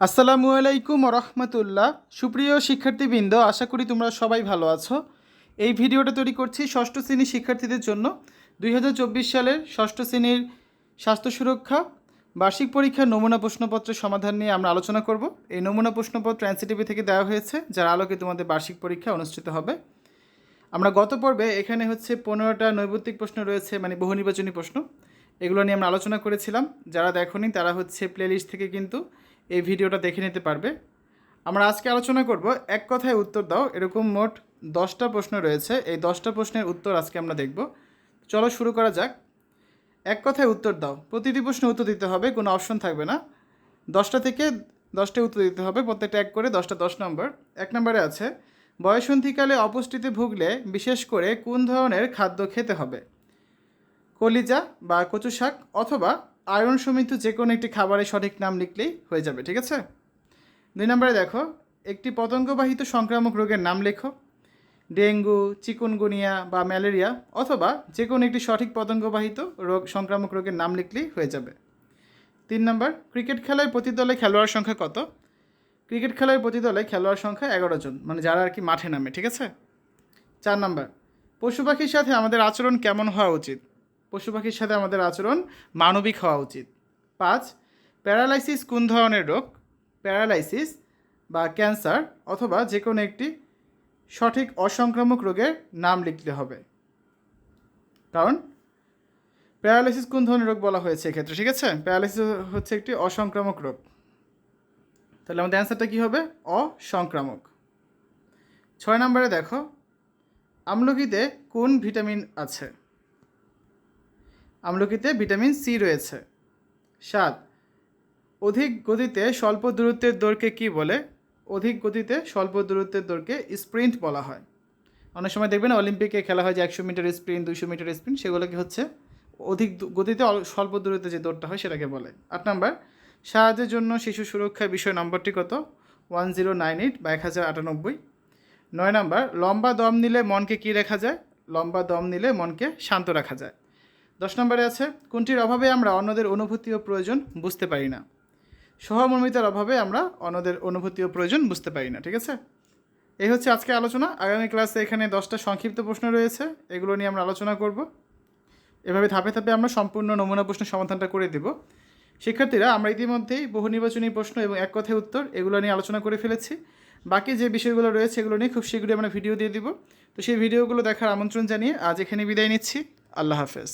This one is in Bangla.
আসসালামু আলাইকুম রহমতুল্লাহ সুপ্রিয় শিক্ষার্থীবৃন্দ, আশা করি তোমরা সবাই ভালো আছো। এই ভিডিওটা তৈরি করছি ষষ্ঠ শ্রেণির শিক্ষার্থীদের জন্য। দুই হাজার চব্বিশ সালের ষষ্ঠ শ্রেণির স্বাস্থ্য সুরক্ষা, বার্ষিক পরীক্ষার নমুনা প্রশ্নপত্রের সমাধান নিয়ে আমরা আলোচনা করব। এই নমুনা প্রশ্নপত্র এনসিটিভি থেকে দেওয়া হয়েছে, যার আলোকে তোমাদের বার্ষিক পরীক্ষা অনুষ্ঠিত হবে। আমরা গত পর্বে এখানে হচ্ছে পনেরোটা নৈবত্তিক প্রশ্ন রয়েছে মানে বহু নির্বাচনী প্রশ্ন। এগুলো নিয়ে আমরা আলোচনা করেছিলাম। যারা দেখোনি, তারা হচ্ছে প্লেলিস্ট থেকে কিন্তু এই ভিডিওটা দেখে নিতে পারবে। আমরা আজকে আলোচনা করব, এক কথায় উত্তর দাও, এরকম মোট দশটা প্রশ্ন রয়েছে, এই দশটা প্রশ্নের উত্তর আজকে আমরা দেখব। চলো শুরু করা যাক। এক কথায় উত্তর দাও, প্রতিটি প্রশ্নের উত্তর দিতে হবে, কোনো অপশন থাকবে না। দশটা থেকে দশটা উত্তর দিতে হবে, প্রত্যেকটা এক করে, দশটা দশ নম্বর। এক নম্বরে আছে, বয়সন্ধিকালে অপুষ্টিতে ভুগলে বিশেষ করে কোন ধরনের খাদ্য খেতে হবে? কলিজা বা কচু শাক অথবা আয়রন সমৃদ্ধ যে কোনো একটি খাবারের সঠিক নাম লিখলেই হয়ে যাবে, ঠিক আছে? দুই নম্বরে দেখো, একটি পতঙ্গবাহিত সংক্রামক রোগের নাম লেখো। ডেঙ্গু, চিকুনগুনিয়া বা ম্যালেরিয়া অথবা যে কোনো একটি সঠিক পতঙ্গবাহিত রোগ, সংক্রামক রোগের নাম লিখলেই হয়ে যাবে। তিন নম্বর, ক্রিকেট খেলায় প্রতি দলে খেলোয়াড় সংখ্যা কত? ক্রিকেট খেলায় প্রতি দলে খেলোয়াড় সংখ্যা এগারো জন মানে যারা আর কি মাঠে নামে, ঠিক আছে? চার নম্বর, পশু পাখির সাথে আমাদের আচরণ কেমন হওয়া উচিত? পশু পাখির সাথে আমাদের আচরণ মানবিক হওয়া উচিত। পাঁচ, প্যারালাইসিস কোন ধরনের রোগ? প্যারালাইসিস বা ক্যান্সার অথবা যে কোনো একটি সঠিক অসংক্রামক রোগের নাম লিখতে হবে। কারণ প্যারালাইসিস কোন ধরনের রোগ বলা হয়েছে এক্ষেত্রে, ঠিক আছে? প্যারালাইসিস হচ্ছে একটি অসংক্রামক রোগ। তাহলে আমাদের অ্যান্সারটা কী হবে? অসংক্রামক। ছয় নম্বরে দেখো আমলকিতে কোন ভিটামিন আছে? আমলকিতে ভিটামিন সি রয়েছে। সাত, অধিক গতিতে স্বল্প দূরত্বের দৌড়কে কি বলে? অধিক গতিতে স্বল্প দূরত্বের দৌড়কে স্প্রিন্ট বলা হয়। অনেক সময় দেখবেন অলিম্পিকে খেলা হয় যে একশো মিটার স্প্রিন্ট দুশো মিটার স্প্রিন্ট, সেগুলোকে হচ্ছে অধিক গতিতে স্বল্প দূরত্বে যে দৌড়টা হয় সেটাকে বলে। আট নাম্বার, সাহায্যের জন্য শিশু সুরক্ষা বিষয় নম্বরটি কত? ওয়ান জিরো নাইন এইট বা এক হাজার আটানব্বই। নয় নাম্বার, লম্বা দম নিলে মনকে কী রাখা যায়? লম্বা দম নিলে মনকে শান্ত রাখা যায়। দশ নম্বরে আছে, কোনটির অভাবে আমরা অন্যদের অনুভূতি ও প্রয়োজন বুঝতে পারি না। সহমর্মিতার অভাবে আমরা অন্যদের অনুভূতি ও প্রয়োজন বুঝতে পারি না, ঠিক আছে? এই হচ্ছে আজকে আলোচনা। আগামী ক্লাসে এখানে দশটা সংক্ষিপ্ত প্রশ্ন রয়েছে, এগুলো নিয়ে আমরা আলোচনা করব। এভাবে ধাপে ধাপে আমরা সম্পূর্ণ নমুনা প্রশ্ন সমাধানটা করে দেব। শিক্ষার্থীরা, আমরা ইতিমধ্যেই বহু নির্বাচনী প্রশ্ন এবং এক কথায় উত্তর এগুলো নিয়ে আলোচনা করে ফেলেছি। বাকি যে বিষয়গুলো রয়েছে এগুলো নিয়ে খুব শীঘ্রই আমরা ভিডিও দিয়ে দিব। তো সেই ভিডিওগুলো দেখার আমন্ত্রণ জানিয়ে আজ এখানে বিদায় নিচ্ছি। আল্লাহ হাফেজ।